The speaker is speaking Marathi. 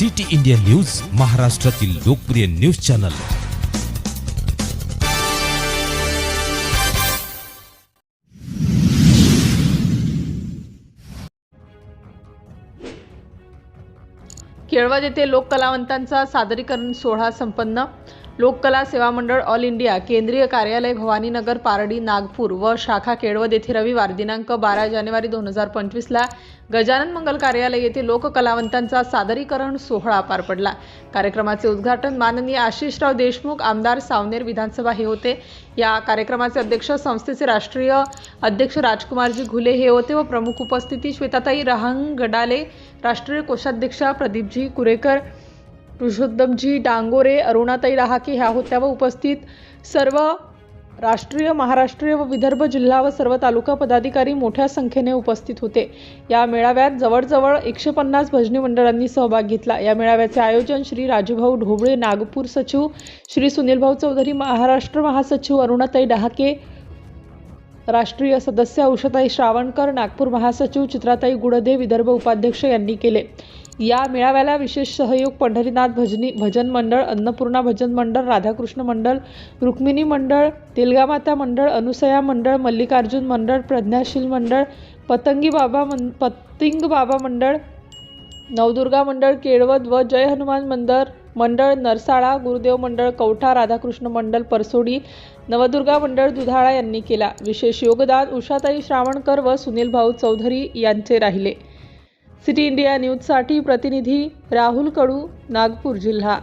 सिटी इंडिया न्यूज महाराष्ट्रातील लोकप्रिय न्यूज चॅनल. केळवद येथे लोककलावंतांचा सादरीकरण सोहळा संपन्न. लोककला सेवा मंडळ ऑल इंडिया केंद्रीय कार्यालय भवानीनगर पारडी नागपूर व शाखा केळवद येथे रविवार दिनांक बारा जानेवारी दोन हजार पंचवीसला गजानन मंगल कार्यालय येथे लोककलावंतांचा सादरीकरण सोहळा पार पडला. कार्यक्रमाचे उद्घाटन माननीय आशिषराव देशमुख आमदार सावनेर विधानसभा हे होते. या कार्यक्रमाचे अध्यक्ष संस्थेचे राष्ट्रीय अध्यक्ष राजकुमारजी घुले हे होते व प्रमुख उपस्थिती श्वेताताई रहांगडाले राष्ट्रीय कोषाध्यक्षा प्रदीपजी कुरेकर पुरुषोत्तमजी डांगोरे अरुणाताई रहाके ह्या होत्या व उपस्थित सर्व राष्ट्रीय महाराष्ट्रीय व विदर्भ जिल्हा व सर्व तालुका पदाधिकारी मोठ्या संख्येने उपस्थित होते. या मेळाव्यात जवळजवळ एकशे पन्नास भजनी मंडळांनी सहभाग घेतला. या मेळाव्याचे आयोजन श्री राजूभाऊ ढोबळे नागपूर सचिव श्री सुनीलभाऊ चौधरी महाराष्ट्र महासचिव अरुणाताई डहाके राष्ट्रीय सदस्य उषाताई श्रावणकर नागपूर महासचिव चित्राताई गुडदे विदर्भ उपाध्यक्ष यांनी केले. या मेळाव्याला विशेष सहयोग पंढरीनाथ भजनी भजन मंडळ अन्नपूर्णा भजन मंडळ राधाकृष्ण मंडळ रुक्मिणी मंडळ तेलगामाता मंडळ अनुसया मंडळ मल्लिकार्जुन मंडळ प्रज्ञाशील मंडळ पतंगी बाबा मं पतिंग बाबा मंडळ नवदुर्गा मंडळ केळवद व जय हनुमान मंदर मंडळ नरसाळा गुरुदेव मंडळ कवठा राधाकृष्ण मंडळ परसोडी नवदुर्गा मंडळ दुधाळा यांनी केला. विशेष योगदान उषाताई श्रावणकर व सुनील भाऊ चौधरी यांचे राहिले. सिटी इंडिया न्यूजसाठी प्रतिनिधी राहुल कडू नागपूर जिल्हा.